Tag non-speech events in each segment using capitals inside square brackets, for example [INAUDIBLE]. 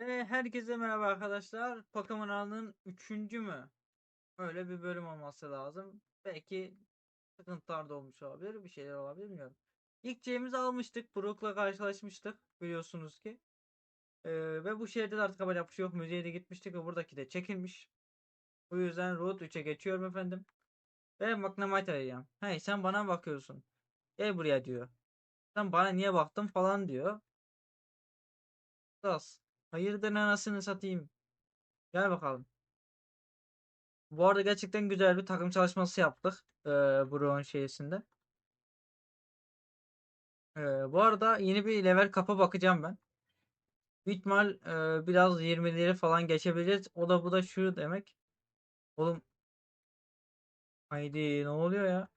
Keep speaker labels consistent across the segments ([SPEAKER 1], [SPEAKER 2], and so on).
[SPEAKER 1] Ve herkese merhaba arkadaşlar. Pokemon Alanı'nın 3. mü? Öyle bir bölüm olması lazım. Belki sıkıntılar da olmuş olabilir. Bir şeyler olabilir bilmiyorum. İlk C'mizi almıştık. Brook'la karşılaşmıştık. Biliyorsunuz ki. Ee, ve bu şehirde de artık bir şey yok. Müzeye de gitmiştik ve buradaki de çekilmiş. Bu yüzden Road 3'e geçiyorum efendim. Ve Magnemite arayacağım. Hey sen bana bakıyorsun? Gel buraya diyor. Sen bana niye baktın falan diyor. Das. Hayırdır anasını satayım. Gel bakalım. Bu arada gerçekten güzel bir takım çalışması yaptık. Ee, Brown şeysinde. Ee, bu arada yeni bir level kapı bakacağım ben. Büyük ihtimal e, biraz 20'leri falan geçebiliriz. O da bu da şu demek. Oğlum. Haydi ne oluyor ya?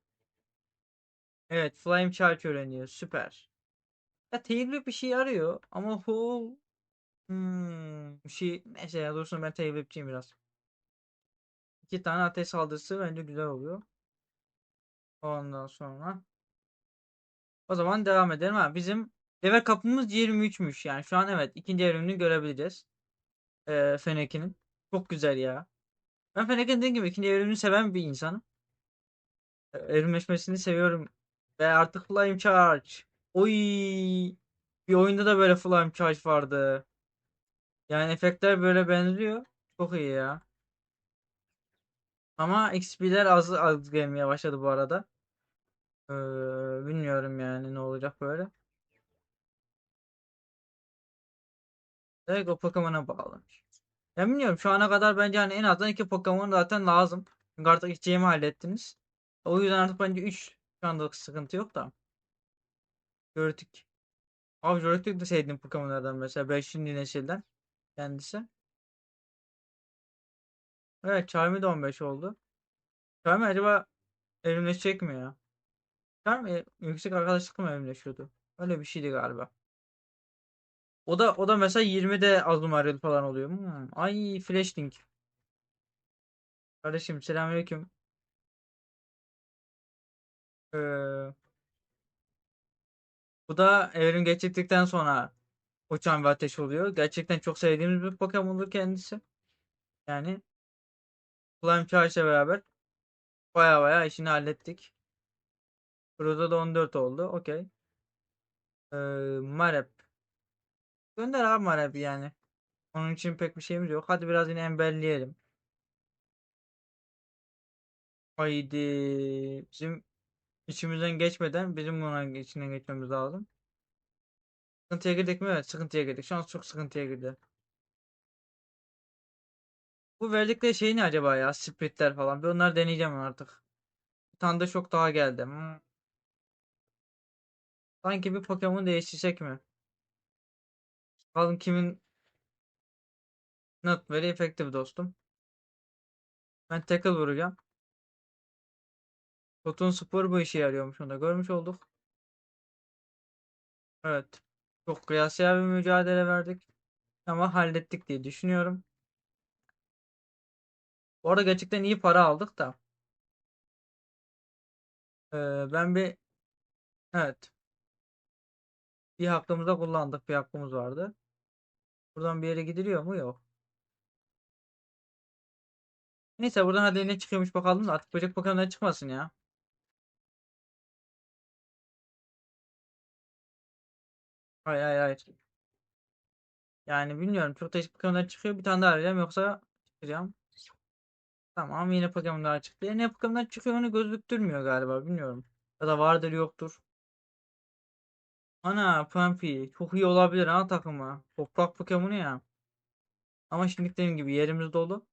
[SPEAKER 1] Evet Flame Charge öğreniyor. Süper. Ya Tailwhip bir şey arıyor. Ama hu hmm, bir şey neyse ya dursun ben Tailwhip'ciyim biraz. İki tane ateş saldırısı bence güzel oluyor. Ondan sonra. O zaman devam edelim. Ha, bizim level kapımız 23'müş. Yani şu an evet ikinci evrimini görebileceğiz. Ee, Fennekin'in. Çok güzel ya. Ben Fennekin dediğim gibi ikinci evrimini seven bir insanım. Ee, evrimleşmesini seviyorum. Ve artık Flame Charge. Oy. Bir oyunda da böyle Flame Charge vardı. Yani efektler böyle benziyor. Çok iyi ya. Ama XP'ler az az gelmeye başladı bu arada. Ee, bilmiyorum yani ne olacak böyle. Direkt o Pokemon'a bağlı. Ya bilmiyorum şu ana kadar bence hani en azından iki Pokemon zaten lazım. Çünkü artık içeceğimi hallettiniz. O yüzden artık bence 3 şu anda sıkıntı yok da. Gördük. Abi Joltik de sevdiğim Pokemon'lardan mesela 5. nesilden kendisi. Evet Charmy de 15 oldu. Charmy acaba evrimleşecek mi ya? Charmy yüksek arkadaşlıkla mı evrimleşiyordu? Öyle bir şeydi galiba. O da o da mesela 20'de Azumarill falan oluyor. Hmm. Ay Flashling. Kardeşim selamünaleyküm. Ee, bu da evrim geçirdikten sonra uçan bir ateş oluyor. Gerçekten çok sevdiğimiz bir Pokemon'dur kendisi. Yani Flame Charge'la beraber baya baya işini hallettik. Burada da 14 oldu. Okey. Ee, Marep. Gönder abi Marep yani. Onun için pek bir şeyimiz yok. Hadi biraz yine emberleyelim. Haydi. Bizim içimizden geçmeden bizim bunun içinden geçmemiz lazım. Sıkıntıya girdik mi? Evet sıkıntıya girdik. Şu an çok sıkıntıya girdi. Bu verdikleri şey ne acaba ya? Splitler falan. Bir onları deneyeceğim artık. Bir tane de çok daha geldi. Hmm. Sanki bir Pokemon değiştirsek mi? Bakalım kimin not very effective dostum. Ben tackle vuracağım. Totun Spor bu işe yarıyormuş onu da görmüş olduk. Evet. Çok kıyasaya bir mücadele verdik. Ama hallettik diye düşünüyorum. Bu arada gerçekten iyi para aldık da. Ee, ben bir evet. Bir hakkımızda kullandık. Bir hakkımız vardı. Buradan bir yere gidiliyor mu? Yok. Neyse buradan hadi ne çıkıyormuş bakalım da artık böcek Pokemon'dan çıkmasın ya. Hayır hayır hayır. Yani bilmiyorum. Çok değişik Pokemon'lar çıkıyor. Bir tane daha arayacağım yoksa çıkacağım. Tamam yine Pokemon'lar çıktı. Yine Pokemon'lar çıkıyor onu gözüktürmüyor galiba. Bilmiyorum. Ya da vardır yoktur. Ana Pumpy. Çok iyi olabilir ha takımı. Toprak Pokemon'u ya. Ama şimdi dediğim gibi yerimiz dolu.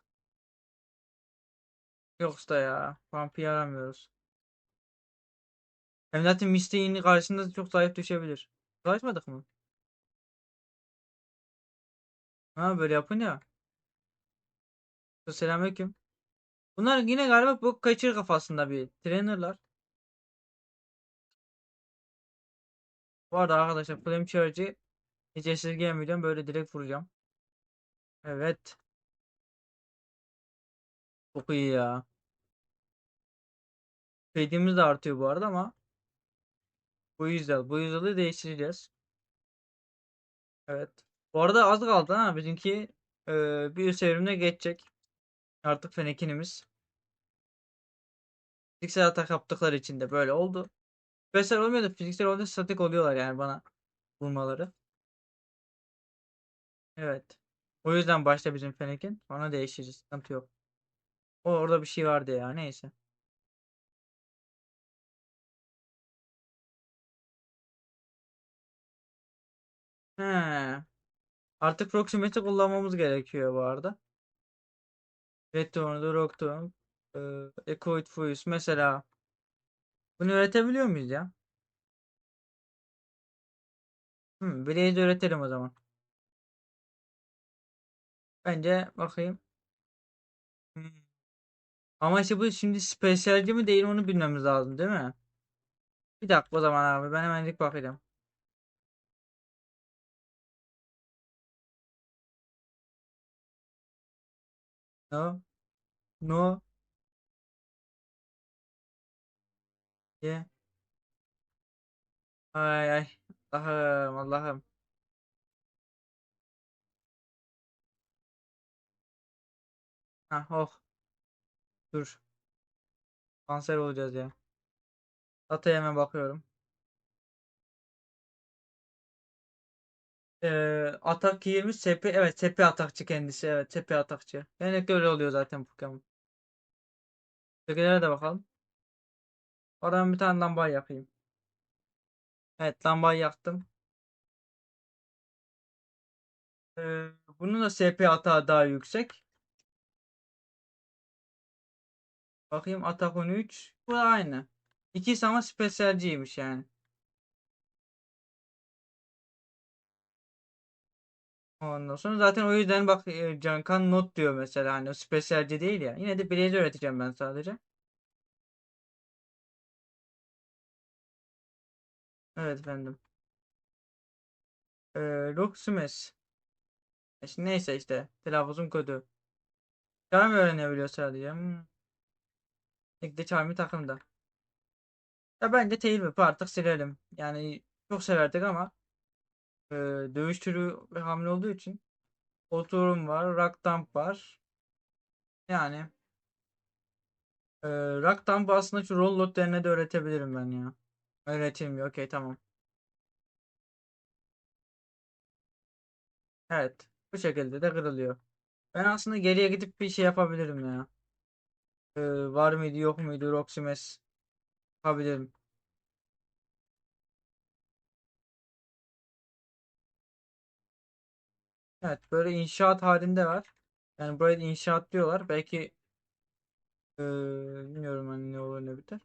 [SPEAKER 1] Yoksa ya. Pumpy'yi aramıyoruz. Hem zaten Misty'nin karşısında çok zayıf düşebilir. Savaşmadık mı? Ha böyle yapınca. Selamünaleyküm. Bunlar yine galiba bu kaçır kafasında bir trainerlar. Bu arada arkadaşlar Flame Charge'i hiç esirgeyemeyeceğim. Böyle direkt vuracağım. Evet. Çok iyi ya. Fedimiz de artıyor bu arada ama bu yüzden bu yüzden değiştireceğiz. Evet. Bu arada az kaldı ha. Bizimki e, bir üst evrimine geçecek. Artık Fennekin'imiz. Fiziksel atak yaptıkları için de böyle oldu. Fiziksel olmuyor da fiziksel olunca statik oluyorlar yani bana vurmaları. Evet. O yüzden başta bizim Fennekin. Sonra değişiriz. Sıkıntı yok. O orada bir şey vardı ya. Neyse. He. Artık Proximity kullanmamız gerekiyor bu arada. Return, Rockton, Echoid Fuse mesela. Bunu üretebiliyor muyuz ya? Hmm, Blaze üretelim o zaman. Bence bakayım. Hmm. Ama işte bu şimdi spesiyelci mi değil onu bilmemiz lazım değil mi? Bir dakika o zaman abi ben hemencik bakacağım. No. No. Yeah. Ay ay. Allah'ım Allah'ım. Hah oh. Dur. Kanser olacağız ya. Dataya hemen bakıyorum. Atak 20 SP evet SP atakçı kendisi evet SP atakçı. Genellikle öyle oluyor zaten Pokemon. Ötekilere de bakalım. Oradan bir tane lambayı yakayım. Evet lambayı yaktım. Ee, bunun da SP atağı daha yüksek. Bakayım atak 13. Bu da aynı. İkisi ama spesiyelciymiş yani. Ondan sonra zaten o yüzden bak e, Cankan not diyor mesela hani o spesiyelci değil ya. Yine de Blaze öğreteceğim ben sadece. Evet efendim. Ee, Luxumes. E Şimdi neyse işte telaffuzum kötü. Charm öğrenebiliyor sadece. Hmm. İlk de Charm'i takımda. Ya bence Tailwhip'i artık silelim. Yani çok severdik ama e, dövüş türü ve hamle olduğu için Oturum var. Rock Dump var. Yani e, Rock Dump'ı aslında şu Rollot derine de öğretebilirim ben ya. Öğreteyim mi? Okey tamam. Evet. Bu şekilde de kırılıyor. Ben aslında geriye gidip bir şey yapabilirim ya. E, var mıydı yok muydu Roximes yapabilirim. Evet böyle inşaat halinde var. Yani burayı da inşaat diyorlar. Belki e, bilmiyorum hani ne olur ne biter.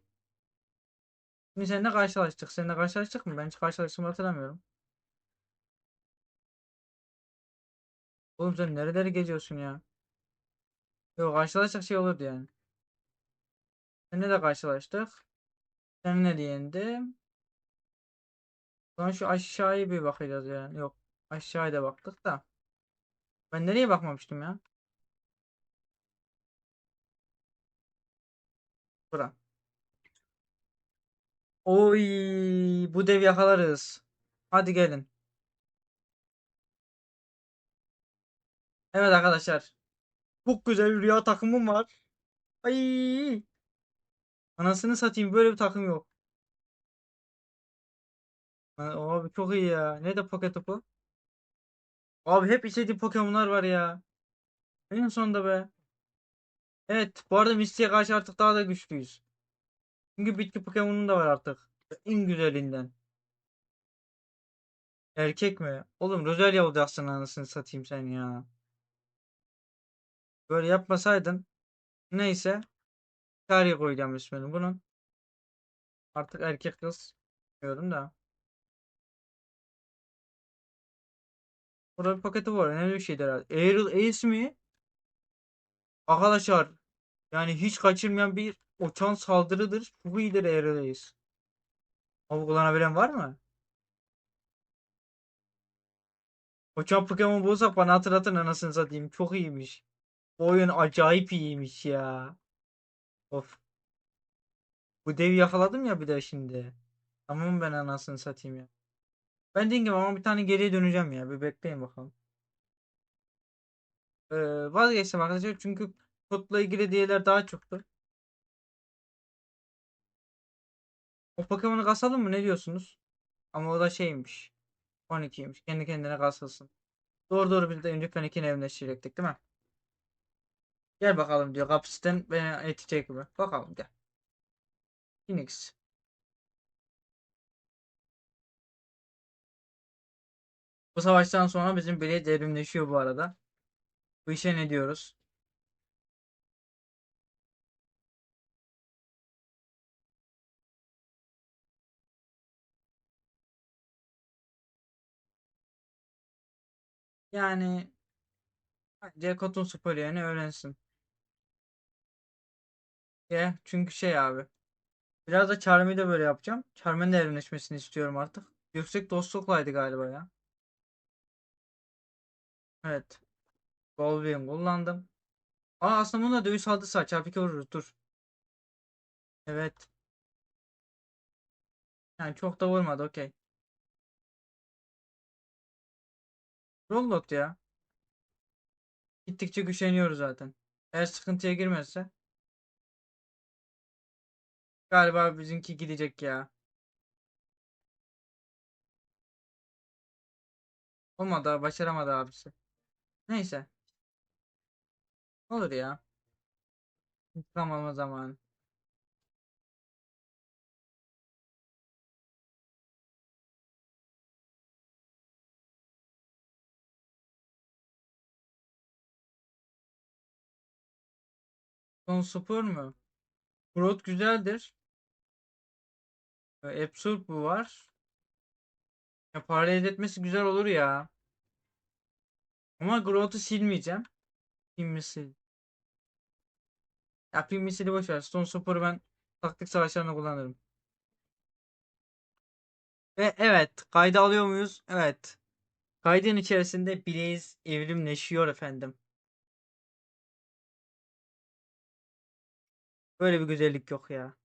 [SPEAKER 1] Şimdi seninle karşılaştık. Seninle karşılaştık mı? Ben hiç karşılaştığımı hatırlamıyorum. Oğlum sen nereleri geziyorsun ya? Yok karşılaşacak şey olurdu yani. Seninle de karşılaştık. Seninle de yendim. Sonra şu aşağıya bir bakacağız yani. Yok aşağıya da baktık da. Ben nereye bakmamıştım ya? Bura. Oy bu dev yakalarız. Hadi gelin. Evet arkadaşlar. Çok güzel bir rüya takımım var. Ay. Anasını satayım böyle bir takım yok. Abi çok iyi ya. Ne de poket topu? Abi hep istediğim Pokemon'lar var ya. En sonunda be. Evet bu arada Misty'ye karşı artık daha da güçlüyüz. Çünkü bitki Pokemon'un da var artık. En güzelinden. Erkek mi? Oğlum Roselia olacaksın anasını satayım sen ya. Böyle yapmasaydın. Neyse. Tarih koyacağım ismini bunun. Artık erkek kız. Bilmiyorum da. Burada bir paketi var. Önemli bir şeydir herhalde. Aerial Ace mi? Arkadaşlar. Yani hiç kaçırmayan bir uçan saldırıdır. Çok iyidir Aerial Ace. Ama kullanabilen var mı? Uçan Pokemon bulursak bana hatırlatın anasını satayım. Çok iyiymiş. Bu oyun acayip iyiymiş ya. Of. Bu devi yakaladım ya bir de şimdi. Tamam ben anasını satayım ya. Ben dediğim gibi ama bir tane geriye döneceğim ya. Bir bekleyin bakalım. Ee, vazgeçtim arkadaşlar çünkü kodla ilgili diyeler daha çoktu. O Pokemon'u kasalım mı? Ne diyorsunuz? Ama o da şeymiş. 12'ymiş. Kendi kendine kasılsın. Doğru doğru biz de önce Fennekin'i evleştirecektik değil mi? Gel bakalım diyor. Kapısından beni etecek gibi. Bakalım gel. Phoenix. Bu savaştan sonra bizim bile devrimleşiyor bu arada. Bu işe ne diyoruz? Yani bence Cotton Spor yani öğrensin. Ya çünkü şey abi. Biraz da Charmy'yi de böyle yapacağım. Charmy'nin de evrimleşmesini istiyorum artık. Yüksek dostluklaydı galiba ya. Evet. Wolverine kullandım. Aa aslında bunu da dövüş saldırısı. Çarpı 2 vururuz. Dur. Evet. Yani çok da vurmadı. Okey. Rollot ya. Gittikçe güçleniyoruz zaten. Eğer sıkıntıya girmezse. Galiba bizimki gidecek ya. Olmadı. Başaramadı abisi. Neyse. Olur ya. İntikam alma zamanı. Son spor mu? Growth güzeldir. Absurd bu var. Ya parayı etmesi güzel olur ya. Ama Growth'u silmeyeceğim. Pin misil. Ya pin misili boş ver. Stone Sopor'u ben taktik savaşlarında kullanırım. Ve evet. Kayda alıyor muyuz? Evet. Kaydın içerisinde Blaze evrimleşiyor efendim. Böyle bir güzellik yok ya.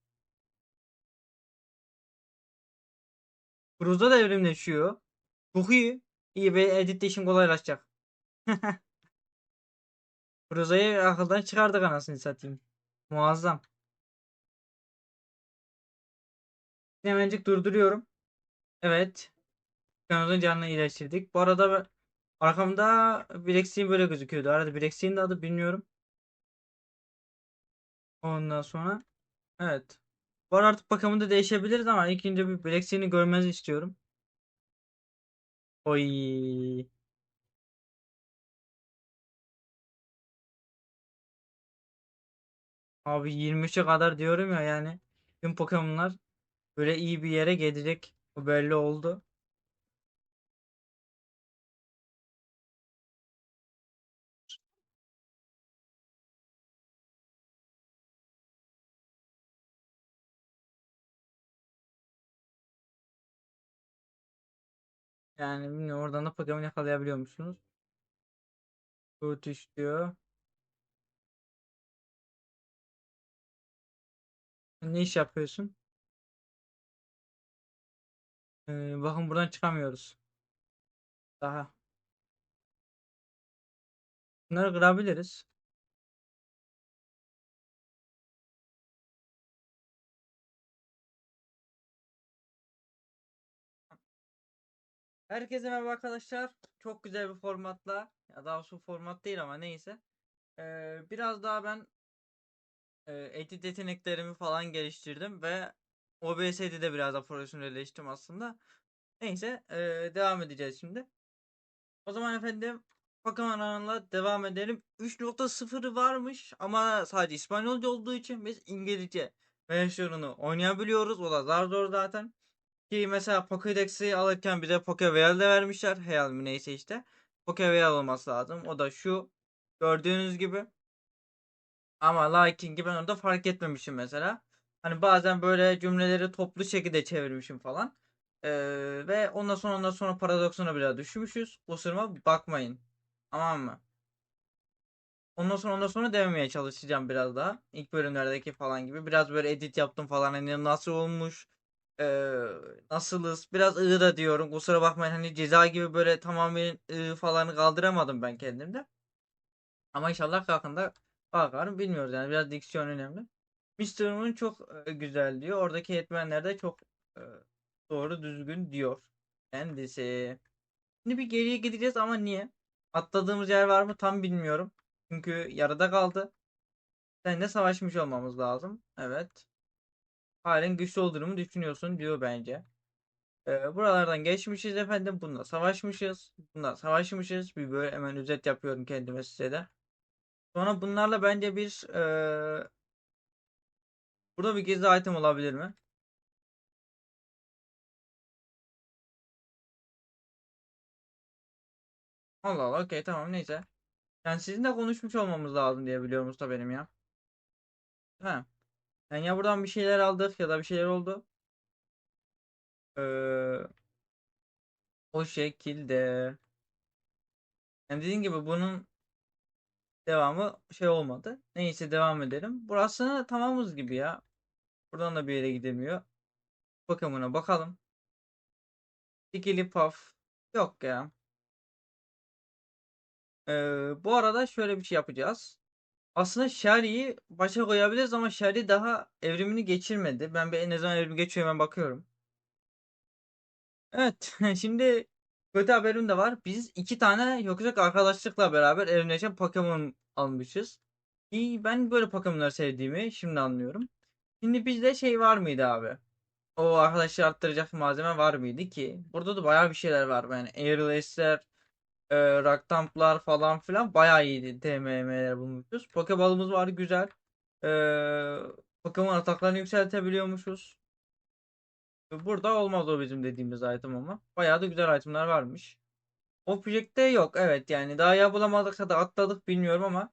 [SPEAKER 1] Cruise'da da evrimleşiyor. Çok iyi. İyi ve editte işim kolaylaşacak. [LAUGHS] Cruza'yı akıldan çıkardık anasını satayım. Muazzam. Hemencik durduruyorum. Evet. Kanadın canını iyileştirdik. Bu arada arkamda Bileksin böyle gözüküyordu. Arada Bileksin de adı bilmiyorum. Ondan sonra evet. Arada artık bakımında değişebiliriz ama ilk önce bir Bileksin'i görmenizi istiyorum. Oy. Abi 23'e kadar diyorum ya yani. Tüm Pokemon'lar böyle iyi bir yere gelecek. Bu belli oldu. Yani bilmiyorum oradan da Pokemon yakalayabiliyor musunuz? Brutish diyor. Ne iş yapıyorsun? Ee, bakın buradan çıkamıyoruz. Daha. Bunları kırabiliriz. Herkese merhaba arkadaşlar. Çok güzel bir formatla. Ya daha doğrusu format değil ama neyse. Ee, biraz daha ben edit yeteneklerimi falan geliştirdim ve OBS'de de biraz da profesyonelleştim aslında. Neyse e, devam edeceğiz şimdi. O zaman efendim Pokemon Run'la devam edelim. 3.0 varmış ama sadece İspanyolca olduğu için biz İngilizce versiyonunu oynayabiliyoruz. O da zar zor zaten. Ki mesela Pokédex'i alırken bize Pokeveil de vermişler. Heal mi neyse işte. Pokeveil olması lazım. O da şu. Gördüğünüz gibi. Ama Liking'i ben orada fark etmemişim mesela. Hani bazen böyle cümleleri toplu şekilde çevirmişim falan. Ee, ve ondan sonra ondan sonra paradoksuna biraz düşmüşüz. Kusuruma bakmayın. Tamam mı? Ondan sonra ondan sonra dememeye çalışacağım biraz daha. İlk bölümlerdeki falan gibi. Biraz böyle edit yaptım falan. Hani nasıl olmuş? Ee, nasılız? Biraz ıı da diyorum. Kusura bakmayın hani ceza gibi böyle tamamen ıı falanı kaldıramadım ben kendimde. Ama inşallah kalkında kalkarım bilmiyoruz yani biraz diksiyon önemli. Mr. Moon çok e, güzel diyor. Oradaki yetmenler de çok e, doğru düzgün diyor. Kendisi. Şimdi bir geriye gideceğiz ama niye? Atladığımız yer var mı tam bilmiyorum. Çünkü yarıda kaldı. Seninle savaşmış olmamız lazım. Evet. Halen güçlü olduğunu düşünüyorsun diyor bence. Ee, buralardan geçmişiz efendim. Bununla savaşmışız. Bununla savaşmışız. Bir böyle hemen özet yapıyorum kendime size de. Sonra bunlarla bence bir eee, burada bir gizli item olabilir mi? Allah Allah okey tamam neyse. Yani sizinle konuşmuş olmamız lazım diye biliyorum usta benim ya. Ha. Yani ya buradan bir şeyler aldık ya da bir şeyler oldu. Ee, o şekilde. Yani dediğim gibi bunun devamı şey olmadı. Neyse devam edelim. Burası tamamız gibi ya. Buradan da bir yere gidemiyor. Bakımına bakalım. Dikili paf. Yok ya. Ee, bu arada şöyle bir şey yapacağız. Aslında Sherry'i başa koyabiliriz ama Sherry daha evrimini geçirmedi. Ben bir en azından evrimi geçiyor hemen bakıyorum. Evet [LAUGHS] şimdi kötü haberim de var. Biz iki tane yokuşak arkadaşlıkla beraber evrimleşen Pokemon almışız. İyi, ben böyle Pokemon'ları sevdiğimi şimdi anlıyorum. Şimdi bizde şey var mıydı abi? O arkadaşı arttıracak malzeme var mıydı ki? Burada da bayağı bir şeyler var. Yani Airlace'ler, e, Raktamplar falan filan bayağı iyiydi. TMM'ler bulmuşuz. Pokeball'ımız var güzel. E, Pokemon ataklarını yükseltebiliyormuşuz. Burada olmaz o bizim dediğimiz item ama. Bayağı da güzel itemler varmış. Object'te yok. Evet yani daha ya bulamadık ya da atladık bilmiyorum ama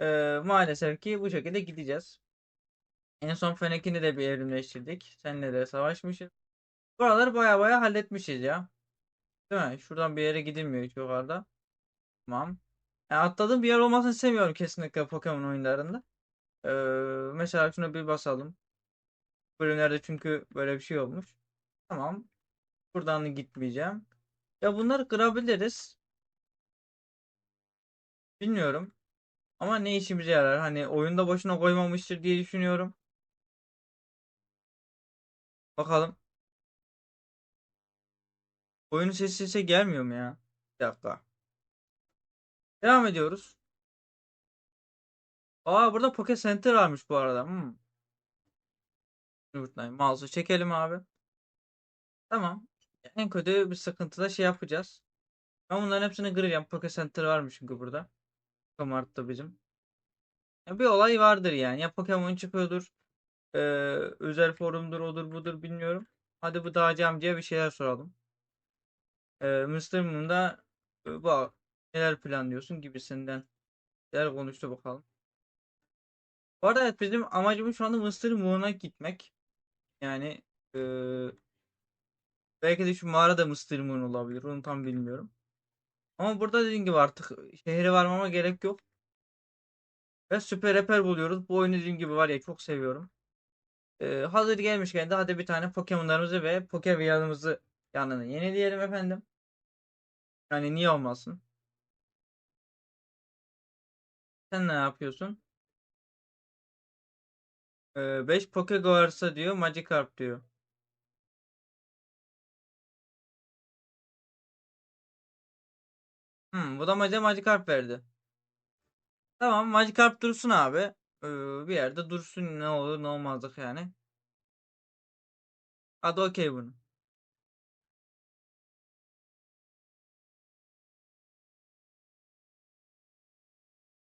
[SPEAKER 1] e, maalesef ki bu şekilde gideceğiz. En son Fennekin'i de bir evrimleştirdik. Seninle de savaşmışız. Buraları baya baya halletmişiz ya. Değil mi? Şuradan bir yere gidilmiyor hiç yukarıda. Tamam. Yani atladığım bir yer olmasını istemiyorum kesinlikle Pokemon oyunlarında. Ee, mesela şuna bir basalım. Bölümlerde çünkü böyle bir şey olmuş. Tamam. Buradan gitmeyeceğim. Ya bunları kırabiliriz. Bilmiyorum. Ama ne işimize yarar? Hani oyunda boşuna koymamıştır diye düşünüyorum. Bakalım. Oyunun sesi sese gelmiyor mu ya? Bir dakika. Devam ediyoruz. Aa burada Pocket Center varmış bu arada. Hmm. Yumurtlayın. Mouse'u çekelim abi. Tamam. En kötü bir sıkıntıda şey yapacağız. Ben bunların hepsini kıracağım. Pocket Center varmış çünkü burada. Kamart'ta bizim. Ya bir olay vardır yani. Ya Pokemon çıkıyordur. Ee, özel forumdur odur budur bilmiyorum. Hadi bu dağcı amcaya bir şeyler soralım. Ee, Mr. Moon'da e, bak neler planlıyorsun gibisinden şeyler konuştu bakalım. Bu arada evet bizim amacımız şu anda Mr. Moon'a gitmek. Yani e, belki de şu mağarada Mr. Moon olabilir. Onu tam bilmiyorum. Ama burada dediğim gibi artık şehre varmama gerek yok. Ve süper reper buluyoruz. Bu oyunu dediğim gibi var ya çok seviyorum. Ee, hazır gelmişken de hadi bir tane Pokemon'larımızı ve Pokeviyan'ımızı yanına yenileyelim efendim. Yani niye olmasın? Sen ne yapıyorsun? 5 ee, Pokegoars'a diyor Magikarp diyor. Hmm, bu da Maca Magikarp verdi. Tamam Magikarp dursun abi. Ee, bir yerde dursun ne olur ne olmazdık yani. Hadi okey bunu.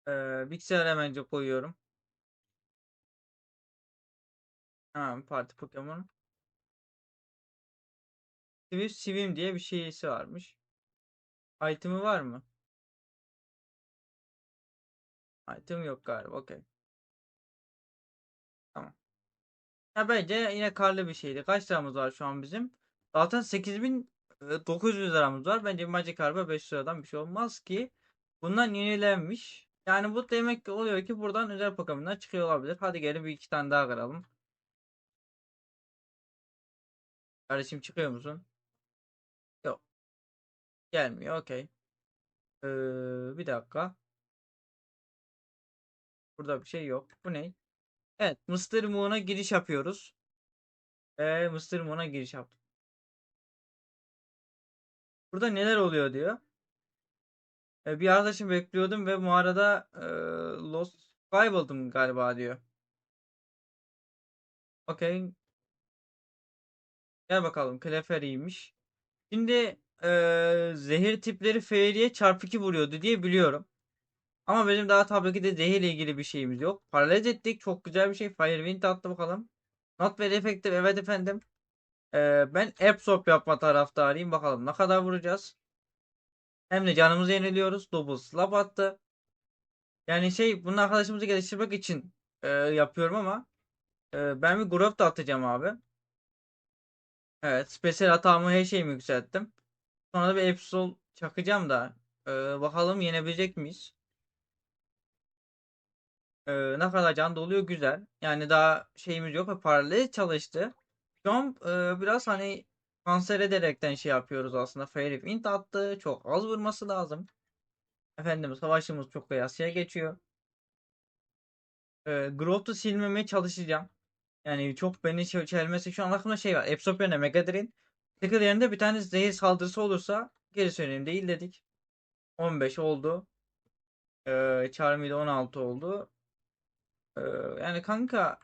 [SPEAKER 1] Ee, bilgisayar hemen koyuyorum. Hemen parti Pokemon. Swift Swim diye bir şeysi varmış. Item'ı var mı? Item yok galiba. Okey. Tamam. Ya bence yine karlı bir şeydi. Kaç liramız var şu an bizim? Zaten 8900 liramız var. Bence Magikarp'a 500 liradan bir şey olmaz ki. Bundan yenilenmiş. Yani bu demek ki oluyor ki buradan özel Pokemon'lar çıkıyor olabilir. Hadi gelin bir iki tane daha kıralım. Kardeşim çıkıyor musun? Yok. Gelmiyor. Okey. Ee, bir dakika. Burada bir şey yok. Bu ne? Evet. Mr. Moon'a giriş yapıyoruz. Ee, Mr. Moon'a giriş yaptık. Burada neler oluyor diyor. Ee, bir arkadaşım bekliyordum ve bu arada e, Lost kayboldum galiba diyor. Okey. Gel bakalım. Clefairy'ymiş. Şimdi e, zehir tipleri Fairy'e çarpı 2 vuruyordu diye biliyorum. Ama benim daha tabii ki de zehirle ilgili bir şeyimiz yok. Paralel ettik. Çok güzel bir şey. Firewind attı bakalım. Not very effective. Evet efendim. Ee, ben Absorb yapma taraftarıyım. Bakalım ne kadar vuracağız. Hem de canımızı yeniliyoruz. Double slap attı. Yani şey bunu arkadaşımızı geliştirmek için e, yapıyorum ama e, ben bir grup da atacağım abi. Evet. Spesial hatamı her şeyimi yükselttim. Sonra da bir Absol çakacağım da. e, bakalım yenebilecek miyiz? Ee, ne kadar can doluyor güzel. Yani daha şeyimiz yok ve paralel çalıştı. Şu an e, biraz hani kanser ederekten şey yapıyoruz aslında. Fairy Wind attı. Çok az vurması lazım. Efendim savaşımız çok kıyasıya geçiyor. E, Growth'u silmemeye çalışacağım. Yani çok beni çel- çelmesi şu an aklımda şey var. Absorb yerine Mega Drain. Tickle yerinde bir tane zehir saldırısı olursa gerisi önemli değil dedik. 15 oldu. E, Charmy 16 oldu. E, yani kanka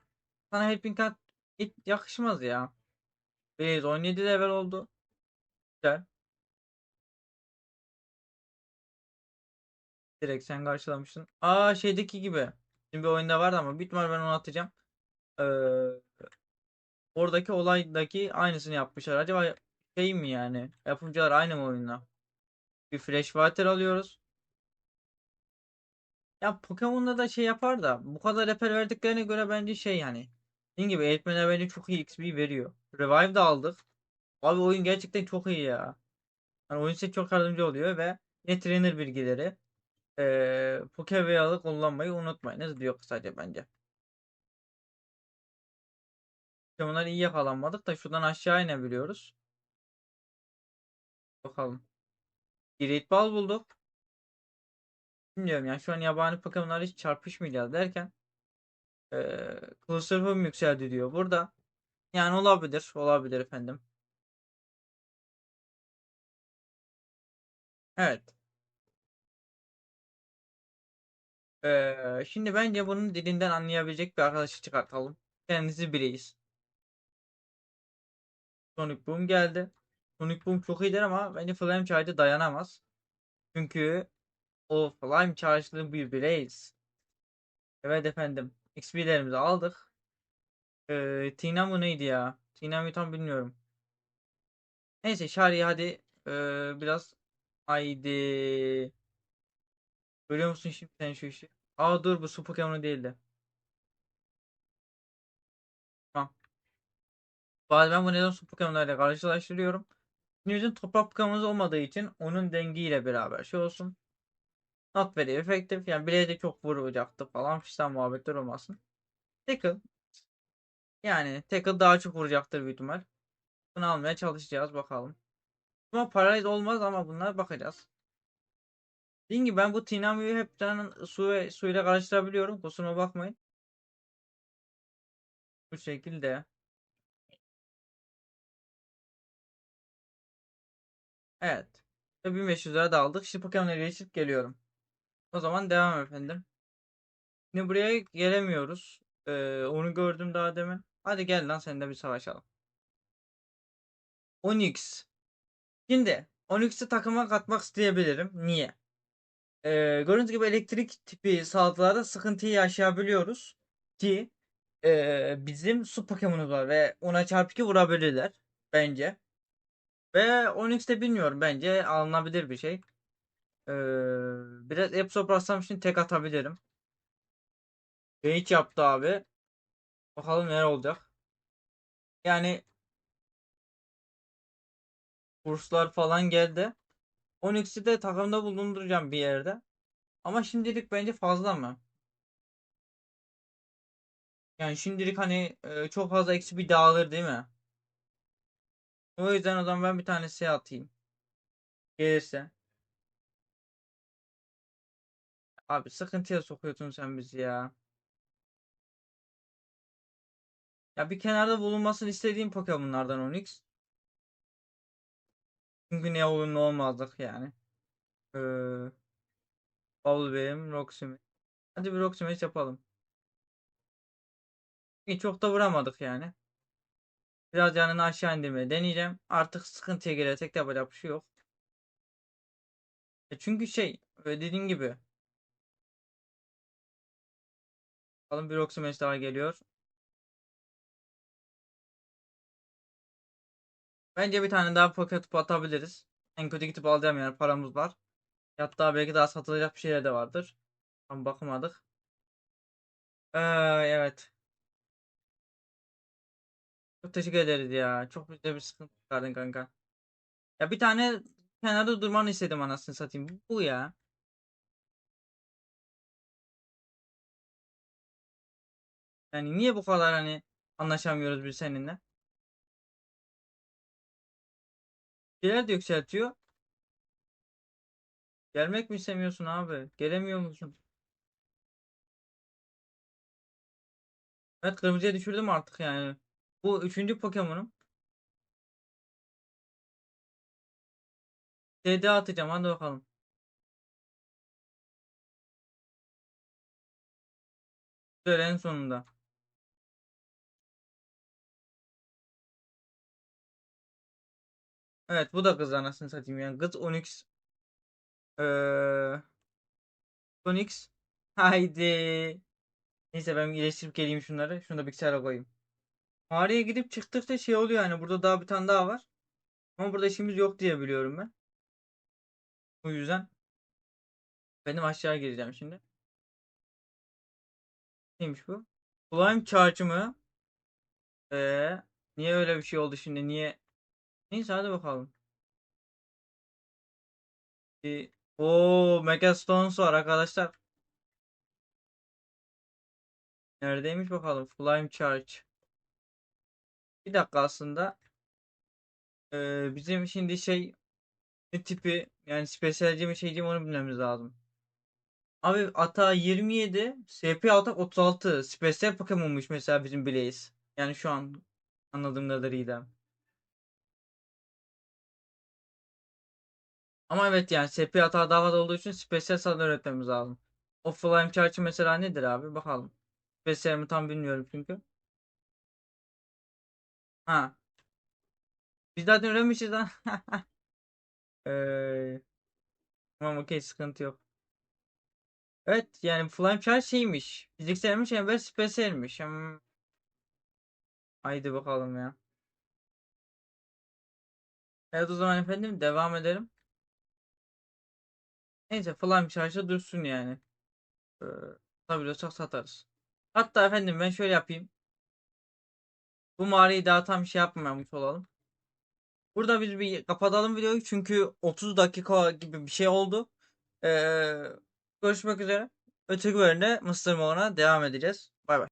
[SPEAKER 1] sana Helping Hand hiç yakışmaz ya. Biz 17 level oldu. Güzel. Direkt sen karşılamışsın. Aa şeydeki gibi. Şimdi bir oyunda vardı ama büyük ihtimal ben onu atacağım. Oradaki olaydaki aynısını yapmışlar. Acaba şey mi yani? Yapımcılar aynı mı oyunda? Bir Flash Water alıyoruz. Ya Pokemon'da da şey yapar da bu kadar reper verdiklerine göre bence şey yani. Dediğim gibi eğitmenler bence çok iyi XP veriyor. Revive de aldık. Abi oyun gerçekten çok iyi ya. Yani oyun size çok yardımcı oluyor ve yine trainer bilgileri. Ee, Pokevia'lı kullanmayı unutmayınız diyor kısaca bence. Pokemon'ları iyi yakalanmadık da şuradan aşağı inebiliyoruz. Bakalım. Great Ball bulduk. Bilmiyorum yani şu an yabani Pokemon'lar hiç çarpışmayacağız derken ee, Clusterfuck yükseldi diyor burada. Yani olabilir. Olabilir efendim. Evet. Ee, şimdi bence bunun dilinden anlayabilecek bir arkadaşı çıkartalım. Kendisi bireyiz. Sonic Boom geldi. Sonic Boom çok iyidir ama bence Flame Charge'a dayanamaz. Çünkü o Flame Charge'lı bir bireyiz. Evet efendim. XP'lerimizi aldık. Ee, Tina mı neydi ya? Tina'yı tam bilmiyorum. Neyse Şari'ye hadi ee, biraz haydi. Görüyor musun şimdi sen şu işi? Aa dur bu su Pokemon'u değildi. Bazen bu neden su Pokemon'larla karşılaştırıyorum. Bizim toprak Pokemon'umuz olmadığı için onun dengiyle beraber şey olsun. Not very effective. Yani bileğe de çok vuracaktı falan fistan muhabbetler olmasın. Tackle. Yani tackle daha çok vuracaktır büyük ihtimal. Bunu almaya çalışacağız bakalım. Ama paraliz olmaz ama bunlar bakacağız. Dediğim gibi ben bu Tinamü'yü hep su ve suyla karıştırabiliyorum. Kusuruma bakmayın. Bu şekilde. Evet. Ve 1500 lira da aldık. Şimdi Pokemon'la geçip geliyorum. O zaman devam efendim. Şimdi buraya gelemiyoruz. Ee, onu gördüm daha demin. Hadi gel lan seninle bir savaşalım. Onyx. Şimdi Onyx'i takıma katmak isteyebilirim. Niye? Ee, gördüğünüz gibi elektrik tipi saldırılarda sıkıntıyı yaşayabiliyoruz. Ki ee, bizim su Pokemon'umuz var ve ona çarpı 2 vurabilirler. Bence. Ve Onyx'te bilmiyorum. Bence alınabilir bir şey. Ee, biraz Epsop rastlamak için tek atabilirim. Hiç yaptı abi. Bakalım neler olacak. Yani kurslar falan geldi. Onyx'i de takımda bulunduracağım bir yerde. Ama şimdilik bence fazla mı? Yani şimdilik hani e, çok fazla eksi bir dağılır değil mi? O yüzden o zaman ben bir tane şey atayım. Gelirse. Abi sıkıntıya sokuyorsun sen bizi ya. Ya bir kenarda bulunmasını istediğim Pokemon'lardan Onix. Çünkü ne olur ne olmazdık yani. Ee, Bubble Roxymate. Hadi bir Roxymate yapalım. Çok da vuramadık yani. Biraz canını aşağı indirmeye deneyeceğim. Artık sıkıntıya girersek de yapacak bir şey yok. E çünkü şey e, dediğim gibi. Bakalım bir Roxymate daha geliyor. Bence bir tane daha poket topu atabiliriz. En kötü gidip alacağım yani paramız var. Hatta belki daha satılacak bir şeyler de vardır. Tam bakmadık. Ee, evet. Çok teşekkür ederiz ya. Çok güzel bir sıkıntı çıkardın kanka. Ya bir tane kenarda durmanı istedim anasını satayım. Bu ya. Yani niye bu kadar hani anlaşamıyoruz biz seninle? Şeyler de yükseltiyor. Gelmek mi istemiyorsun abi? Gelemiyor musun? Evet kırmızıya düşürdüm artık yani. Bu üçüncü Pokemon'um. DD atacağım hadi bakalım. Güzel en sonunda. Evet bu da kız anasını satayım yani. Kız Onyx. Ee, Onyx. Haydi. Neyse ben iyileştirip geleyim şunları. Şunu da bilgisayara koyayım. Mağaraya gidip çıktıkça şey oluyor yani. Burada daha bir tane daha var. Ama burada işimiz yok diye biliyorum ben. Bu yüzden benim aşağı gireceğim şimdi. Neymiş bu? Slime Charge mı? Ee, niye öyle bir şey oldu şimdi? Niye? Neyse hadi bakalım. Bir... Oo, Mega Stones var arkadaşlar. Neredeymiş bakalım? Flame Charge. Bir dakika aslında. Ee, bizim şimdi şey ne tipi yani spesiyalci mi şeyci mi onu bilmemiz lazım. Abi ata 27, SP atak 36. Spesiyel Pokemon'muş mesela bizim Blaze. Yani şu an anladığım kadarıyla. Ama evet yani SP atağı daha fazla olduğu için spesiyel sana öğretmemiz lazım. O Flame Charge mesela nedir abi? Bakalım. Spesiyel mi tam bilmiyorum çünkü. Ha. Biz zaten öğrenmişiz lan. Eee [LAUGHS] tamam okey sıkıntı yok. Evet yani Flame Charge şeymiş. Fizikselmiş hem de spesiyelmiş. Hmm. Haydi bakalım ya. Evet o zaman efendim devam edelim. Neyse Flame Charge'da dursun yani. Ee, satabiliyorsak satarız. Hatta efendim ben şöyle yapayım. Bu mağarayı daha tam şey yapmamış olalım. Burada biz bir kapatalım videoyu çünkü 30 dakika gibi bir şey oldu. Ee, görüşmek üzere. Öteki bölümde Mr. Moon'a devam edeceğiz. Bay bay.